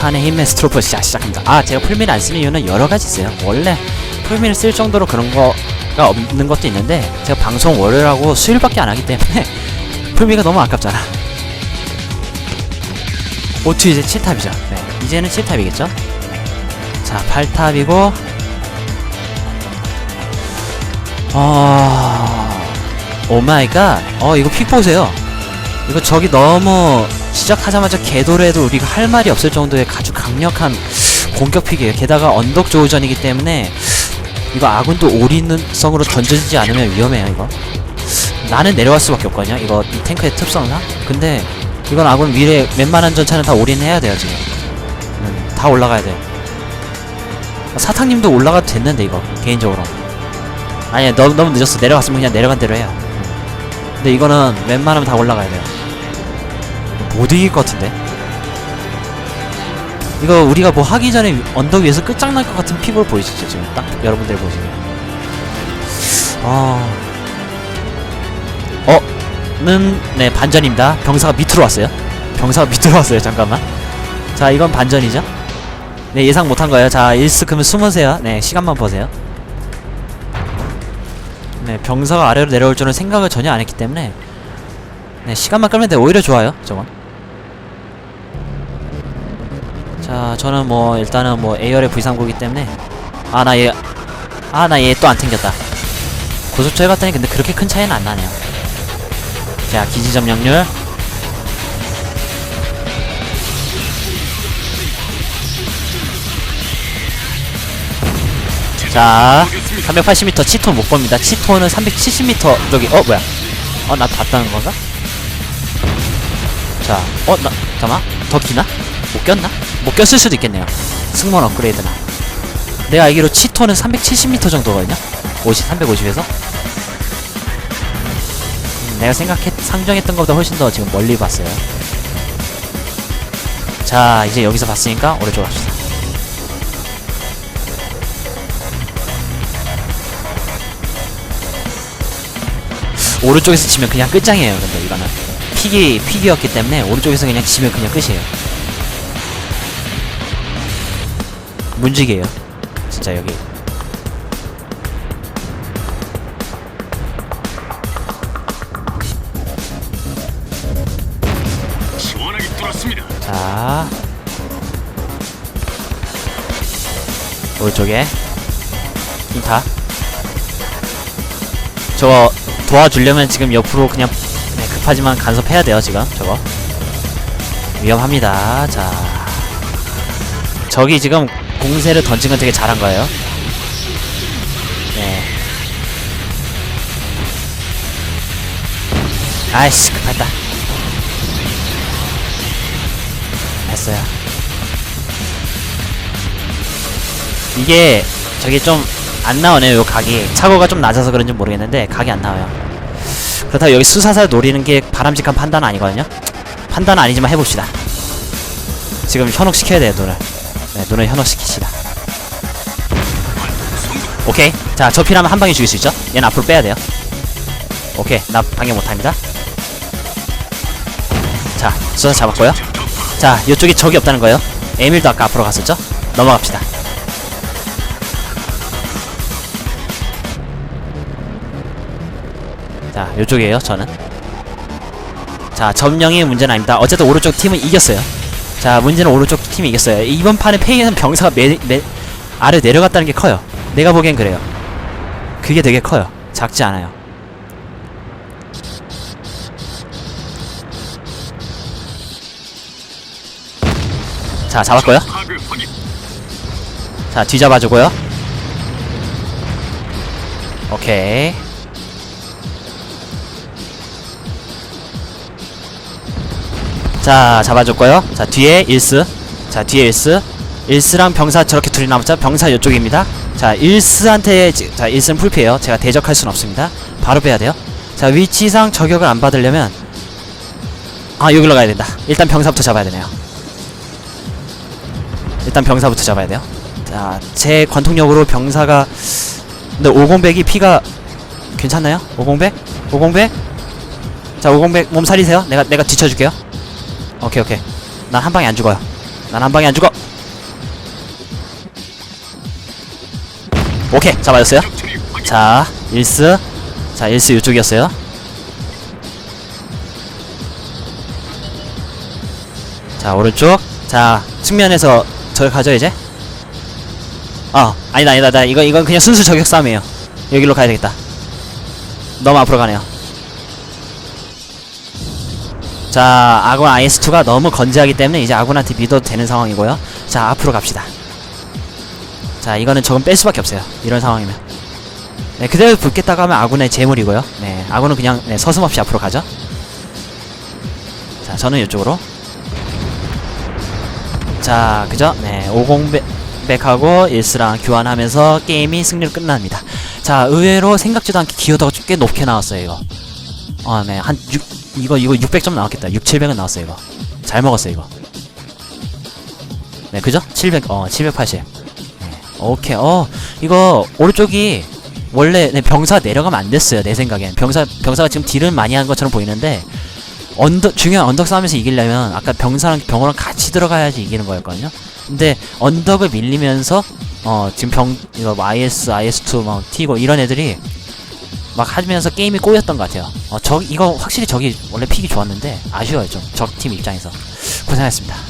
극한의 힘의 스트로프 시작, 시작합니다. 아, 제가 풀미를 안 쓰는 이유는 여러 가지 있어요. 원래 풀미를 쓸 정도로 그런 거가 없는 것도 있는데 제가 방송 월요일하고 수요일밖에 안 하기 때문에 풀미가 너무 아깝잖아. 오투 이제 7탑이죠. 네, 이제는 7탑이겠죠? 자, 8탑이고 어... 오마이갓 어 이거 픽 보세요 이거 저기 너무 시작하자마자 궤도로 우리가 할 말이 없을 정도의 아주 강력한 공격 픽이에요. 게다가 언덕 조우전이기 때문에 이거 아군도 올인성으로 던져지지 않으면 위험해요 이거. 나는 내려갈 수밖에 없거든요 이거 이 탱크의 특성상. 근데 이건 아군 미래 웬만한 전차는 다 올인해야 돼요 지금. 음, 다 올라가야 돼요. 사탕님도 올라가도 됐는데 이거 개인적으로. 아니야 너무 너무 늦었어. 내려갔으면 그냥 내려간 대로 해요. 근데 이거는 웬만하면 다 올라가야 돼요 못 이길 것 같은데? 이거 우리가 뭐 하기 전에 언덕 위에서 끝장날 것 같은 픽을 보이시죠? 지금 딱 여러분들 보시면. 어... 어? 는 네 반전입니다. 병사가 밑으로 왔어요. 병사가 밑으로 왔어요 잠깐만. 자 이건 반전이죠? 네 예상 못한 거예요. 자 일스 그러면 숨으세요. 네 시간만 보세요. 네, 병사가 아래로 내려올 줄은 생각을 전혀 안 했기 때문에. 네, 시간만 끌면 돼. 오히려 좋아요. 저건. 자, 저는 뭐 일단은 뭐 A열의 V3구기 때문에 아, 나 얘 아, 나 얘 또 안 튕겼다. 고속초 해봤더니 근데 그렇게 큰 차이는 안 나네요. 자, 기지 점령률 자, 380m 치토 못 봅니다. 치토는 370m 저기 어 뭐야? 어 나 봤다는 건가? 자, 어나 잠깐만 더 기나? 못 꼈나? 못 꼈을 수도 있겠네요. 승무원 업그레이드나. 내가 알기로 치토는 370m 정도거든요. 50, 350에서. 음, 내가 생각했 상정했던 것보다 훨씬 더 지금 멀리 봤어요. 자, 이제 여기서 봤으니까 오른쪽 갑시다. 오른쪽에서 치면 그냥 끝장이에요. 근데 이거는 픽이 픽이었기 때문에 오른쪽에서 그냥 치면 그냥 끝이에요. 문지기예요. 진짜 여기. 시원하게 뚫었습니다. 자. 오른쪽에 인타. 저거 도와주려면 지금 옆으로 그냥 네, 급하지만 간섭해야 돼요 지금. 저거. 위험합니다. 자. 저기 지금 공세를 던진 건 되게 잘한 거예요 네 아이씨 급했다 했어요. 이게 저게 좀 안 나오네요. 요 각이 차고가 좀 낮아서 그런지 모르겠는데 각이 안 나와요. 그렇다고 여기 수사살 노리는 게 바람직한 판단 아니거든요. 판단 아니지만 해봅시다. 지금 현혹시켜야 돼요 눈을. 네 눈을 현혹시키시다. 오케이. 자, 저 피라면 한 방에 죽일 수 있죠? 얘는 앞으로 빼야 돼요. 오케이. 나 방해 못합니다. 자, 수사 잡았고요. 자, 이쪽에 적이 없다는 거예요. 에밀도 아까 앞으로 갔었죠? 넘어갑시다. 자, 이쪽이에요, 저는. 자, 점령이 문제는 아닙니다. 어쨌든 오른쪽 팀은 이겼어요. 자, 문제는 오른쪽 팀이 이겼어요. 이번 판의 페이에는 병사가 매, 매, 아래 내려갔다는 게 커요. 내가 보기엔 그래요. 그게 되게 커요. 작지 않아요. 자, 잡았고요. 자, 뒤잡아주고요. 오케이. 자, 잡아줬고요. 자, 뒤에 일스. 자, 뒤에 일스. 일스랑 병사 저렇게 둘이 남았죠? 병사 이쪽입니다. 자, 일스한테, 지- 자, 일스는 풀피에요. 제가 대적할 순 없습니다. 바로 빼야 돼요. 자, 위치상 저격을 안 받으려면, 아, 여기로 가야 된다. 일단 병사부터 잡아야 되네요. 일단 병사부터 잡아야 돼요. 자, 제 관통력으로 병사가 근데 5공백이 피가 괜찮나요? 5공백? 5공백? 자, 5공백 몸살이세요? 내가 내가 뒤쳐줄게요. 오케이 오케이. 난 한 방에 안 죽어요. 난 한 방에 안 죽어. 오케이, 잡아줬어요. 자, 일스. 자, 일스 이쪽이었어요. 자, 오른쪽. 자, 측면에서 저기 가죠, 이제. 어, 아니다, 아니다, 아니다. 이거, 이건 그냥 순수 저격 싸움이에요. 여기로 가야 되겠다. 너무 앞으로 가네요. 자, 아군 IS2가 너무 건재하기 때문에 이제 아군한테 믿어도 되는 상황이고요. 자, 앞으로 갑시다. 자, 이거는 조금 뺄 수밖에 없어요. 이런 상황이면. 네, 그대로 붙겠다고 하면 아군의 재물이고요. 네, 아군은 그냥 네, 서슴없이 앞으로 가죠. 자, 저는 이쪽으로. 자, 그죠? 네, 50백하고 1스랑 교환하면서 게임이 승리로 끝납니다. 자, 의외로 생각지도 않게 기여도가 꽤 높게 나왔어요, 이거. 아, 네, 한 6, 이거, 이거 600점 나왔겠다. 6, 700은 나왔어요, 이거. 잘 먹었어요, 이거. 네, 그죠? 700, 어, 780. 네, 오케이, 어, 이거, 오른쪽이, 원래, 네, 병사 내려가면 안 됐어요, 내 생각엔. 병사, 병사가 지금 딜을 많이 한 것처럼 보이는데, 언덕, 중요한 언덕 싸움에서 이기려면, 아까 병사랑 병호랑 같이 들어가야지 이기는 거였거든요? 근데, 언덕을 밀리면서, 어, 지금 병, 이거, 뭐 IS, IS2, 막, T고, 이런 애들이, 막 하면서 게임이 꼬였던 것 같아요. 어, 저, 이거 확실히 저기 원래 픽이 좋았는데, 아쉬워요, 좀. 적 팀 입장에서. 고생하셨습니다.